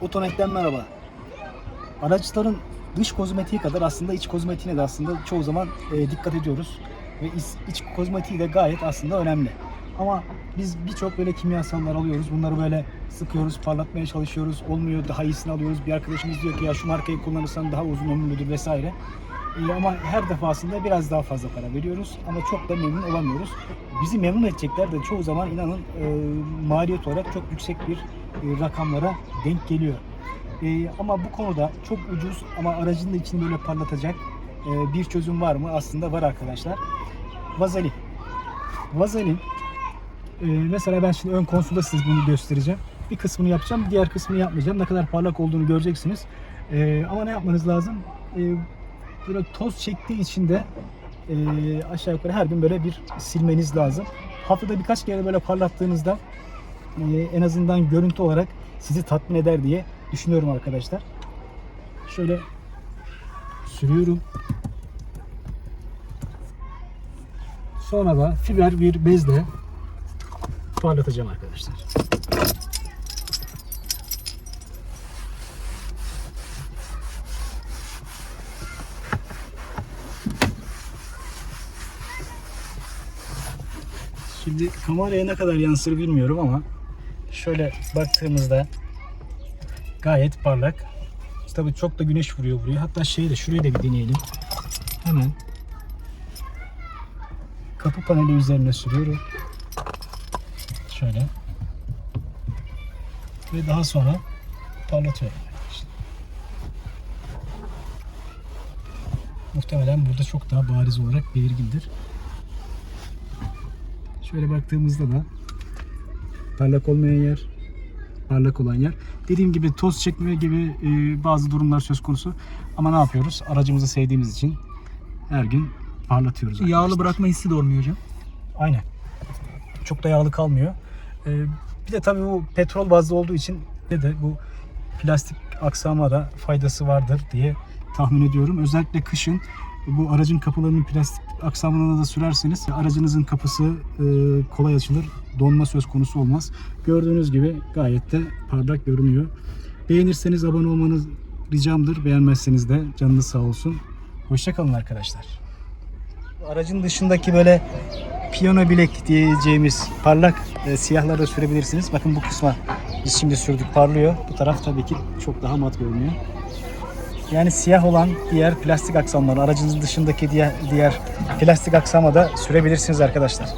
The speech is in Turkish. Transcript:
Otonet'ten merhaba. Araçların dış kozmetiği kadar aslında iç kozmetiğine de aslında çoğu zaman e, dikkat ediyoruz. Ve iç, iç kozmetiği de gayet aslında önemli. Ama biz birçok böyle kimyasallar alıyoruz. Bunları böyle sıkıyoruz, parlatmaya çalışıyoruz. Olmuyor, daha iyisini alıyoruz. Bir arkadaşımız diyor ki ya şu markayı kullanırsan daha uzun ömürlüdür vesaire. E, ama her defasında biraz daha fazla para veriyoruz ama çok da memnun olamıyoruz. Bizi memnun edecekler de çoğu zaman inanın e, maliyet olarak çok yüksek bir e, rakamlara denk geliyor. E, ama bu konuda çok ucuz ama aracın da içini böyle parlatacak e, bir çözüm var mı? Aslında var arkadaşlar. Vazelin. Vazelin e, mesela ben şimdi ön konsolda size bunu göstereceğim. Bir kısmını yapacağım, diğer kısmını yapmayacağım. Ne kadar parlak olduğunu göreceksiniz. E, ama ne yapmanız lazım? E, böyle toz çektiği için de e, aşağı yukarı her gün böyle bir silmeniz lazım. Haftada birkaç kere böyle parlattığınızda e, en azından görüntü olarak sizi tatmin eder diye düşünüyorum arkadaşlar. Şöyle sürüyorum. Sonra da fiber bir bezle parlatacağım arkadaşlar. Şimdi kameraya ne kadar yansır bilmiyorum ama şöyle baktığımızda gayet parlak. Tabii çok da güneş vuruyor buraya. Hatta şeyi de şurayı da bir deneyelim. Hemen kapı paneli üzerine sürüyorum. Şöyle. Ve daha sonra parlatıyorum. Muhtemelen burada çok daha bariz olarak belirgindir. Şöyle baktığımızda da parlak olmayan yer, parlak olan yer. Dediğim gibi toz çekme gibi e, bazı durumlar söz konusu. Ama ne yapıyoruz? Aracımızı sevdiğimiz için her gün parlatıyoruz. Yağlı arkadaşlar. bırakma hissi de olmuyor hocam. Aynen. Çok da yağlı kalmıyor. Ee, bir de tabii bu petrol bazlı olduğu için de, de bu plastik aksama da faydası vardır diye tahmin ediyorum. Özellikle kışın bu aracın kapılarının plastik aksamına da sürerseniz aracınızın kapısı e, kolay açılır. Donma söz konusu olmaz. Gördüğünüz gibi gayet de parlak görünüyor. Beğenirseniz abone olmanız ricamdır. Beğenmezseniz de canınız sağ olsun. Hoşçakalın arkadaşlar. Aracın dışındaki böyle piyano bilek diyeceğimiz parlak e, siyahları da sürebilirsiniz. Bakın bu kısma biz şimdi sürdük parlıyor. Bu taraf tabii ki çok daha mat görünüyor. Yani siyah olan diğer plastik aksamları aracınızın dışındaki diğer diğer plastik aksama da sürebilirsiniz arkadaşlar.